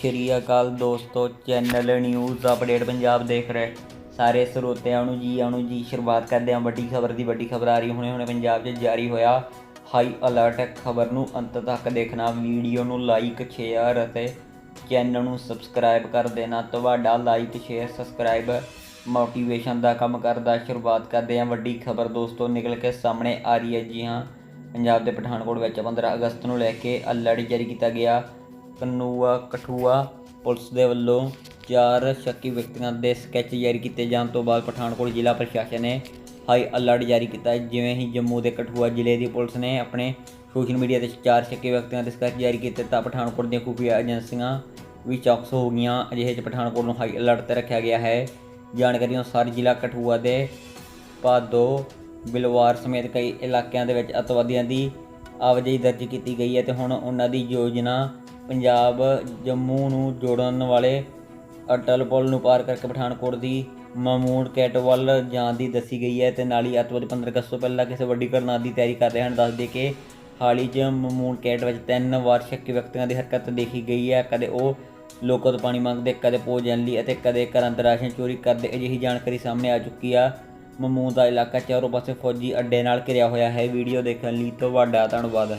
ਸ਼੍ਰੀ ਅਕਾਲ ਦੋਸਤੋ channel news update Punjab ਦੇਖ ਰਹੇ। ਸਾਰੇ ਸਰੋਤਿਆਂ ਨੂੰ ਜੀ ਆਣੂ ਜੀ, ਸ਼ੁਰੂਆਤ ਕਰਦੇ ਹਾਂ। ਵੱਡੀ ਖਬਰ ਦੀ ਵੱਡੀ ਖਬਰ ਆ ਰਹੀ। ਹੁਣੇ ਹੁਣੇ ਪੰਜਾਬ 'ਚ ਜਾਰੀ ਹੋਇਆ ਹਾਈ ਅਲਰਟ ਖਬਰ ਨੂੰ ਅੰਤ ਤੱਕ ਦੇਖਣਾ ਵੀਡੀਓ ਨੂੰ ਲਾਈਕ ਸ਼ੇਅਰ ਅਤੇ ਚੈਨਲ ਨੂੰ ਸਬਸਕ੍ਰਾਈਬ ਕਰ ਦੇਣਾ। ਤੁਹਾਡਾ ਲਾਈਕ ਸ਼ੇਅਰ ਸਬਸਕ੍ਰਾਈਬ ਮੋਟੀਵੇਸ਼ਨ ਦਾ ਕੰਮ ਕਰਦਾ। ਸ਼ੁਰੂਆਤ ਕਰਦੇ ਹਾਂ ਵੱਡੀ ਖਬਰ ਦੋਸਤੋ, ਨਿਕਲ ਕੇ ਸਾਹਮਣੇ ਆ ਰਹੀ ਹੈ ਜੀ ਹਾਂ। ਪੰਜਾਬ ਦੇ ਪਠਾਨਕੋਟ ਵਿੱਚ 15 ਅਗਸਤ ਨੂੰ ਲੈ ਕੇ ਅਲਰਟ ਜਾਰੀ ਕੀਤਾ ਗਿਆ। ਕਨੂਆ ਕਠੂਆ ਪੁਲਿਸ ਦੇ ਵੱਲੋਂ ਚਾਰ ਸ਼ੱਕੀ ਵਿਅਕਤੀਆਂ ਦੇ ਸਕੈਚ ਜਾਰੀ ਕੀਤੇ ਜਾਣ ਤੋਂ ਬਾਅਦ ਪਠਾਨਕੋਟ ਜ਼ਿਲ੍ਹਾ ਪ੍ਰਸ਼ਾਸਨ ਨੇ ਹਾਈ ਅਲਰਟ ਜਾਰੀ ਕੀਤਾ ਹੈ। ਜਿਵੇਂ ਹੀ ਜੰਮੂ ਦੇ ਕਠੂਆ ਜ਼ਿਲ੍ਹੇ ਦੀ ਪੁਲਿਸ ਨੇ ਆਪਣੇ ਸੋਸ਼ਲ ਮੀਡੀਆ ਤੇ ਚਾਰ ਸ਼ੱਕੀ ਵਿਅਕਤੀਆਂ ਦੇ ਸਕੈਚ ਜਾਰੀ ਕੀਤੇ ਤਾਂ ਪਠਾਨਕੋਟ ਦੀਆਂ ਖੁਫੀਆ ਏਜੰਸੀਆਂ ਵੀ ਚੌਕਸ ਹੋ ਗਈਆਂ ਅਜਿਹੇ 'ਚ ਪਠਾਨਕੋਟ ਨੂੰ ਹਾਈ ਅਲਰਟ ਤੇ ਰੱਖਿਆ ਗਿਆ ਹੈ ਜਾਣਕਾਰੀ ਅਨੁਸਾਰ ਜ਼ਿਲ੍ਹਾ ਕਠੂਆ ਦੇ ਭਾਦੋ ਬਿਲਵਾਰ ਸਮੇਤ ਕਈ ਇਲਾਕਿਆਂ ਦੇ ਵਿੱਚ ਅਤਵਾਦੀਆਂ ਦੀ ਆਵਾਜਾਈ ਦਰਜ ਕੀਤੀ ਗਈ ਹੈ ਤੇ ਹੁਣ ਉਹਨਾਂ ਦੀ ਯੋਜਨਾ ਪੰਜਾਬ, ਜੰਮੂ ਨੂੰ ਜੋੜਨ ਵਾਲੇ ਅਟਲ ਪੁਲ ਨੂੰ ਪਾਰ ਕਰਕੇ ਪਠਾਨਕੋਟ ਦੀ ਮਾਮੂਨ ਕੈਟ ਵੱਲ ਜਾਣ ਦੀ ਦੱਸੀ ਗਈ ਹੈ ਤੇ ਨਾਲ ਹੀ ਅੱਤਵਾਦੀ 15 ਅਗਸਤ ਤੋਂ ਪਹਿਲਾਂ ਕਿਸੇ ਵੱਡੀ ਘਟਨਾ ਦੀ ਤਿਆਰੀ ਕਰ ਰਹੇ ਹਨ। ਦੱਸ ਦੇ ਕਿ ਹਾਲ ਹੀ 'ਚ ਮਾਮੂਨ ਕੈਟ ਵਿੱਚ ਤਿੰਨ ਵਾਰ ਸ਼ੱਕੀ ਵਿਅਕਤੀਆਂ ਦੀ ਹਰਕਤ ਦੇਖੀ ਗਈ ਹੈ। ਕਦੇ ਉਹ ਲੋਕਾਂ ਤੋਂ ਪਾਣੀ ਮੰਗਦੇ, ਕਦੇ ਭੋਜਨ ਲਈ ਅਤੇ ਕਦੇ ਘਰਾਂ ਦਾ ਰਾਸ਼ਨ ਚੋਰੀ ਕਰਦੇ, ਅਜਿਹੀ ਜਾਣਕਾਰੀ ਸਾਹਮਣੇ ਆ ਚੁੱਕੀ ਆ। ਮਮੂਨ ਦਾ ਇਲਾਕਾ ਚਾਰੋਂ ਪਾਸੇ ਫੌਜੀ ਅੱਡੇ ਨਾਲ ਘਿਰਿਆ ਹੋਇਆ ਹੈ। ਵੀਡੀਓ ਦੇਖਣ ਲਈ ਤੁਹਾਡਾ ਧੰਨਵਾਦ।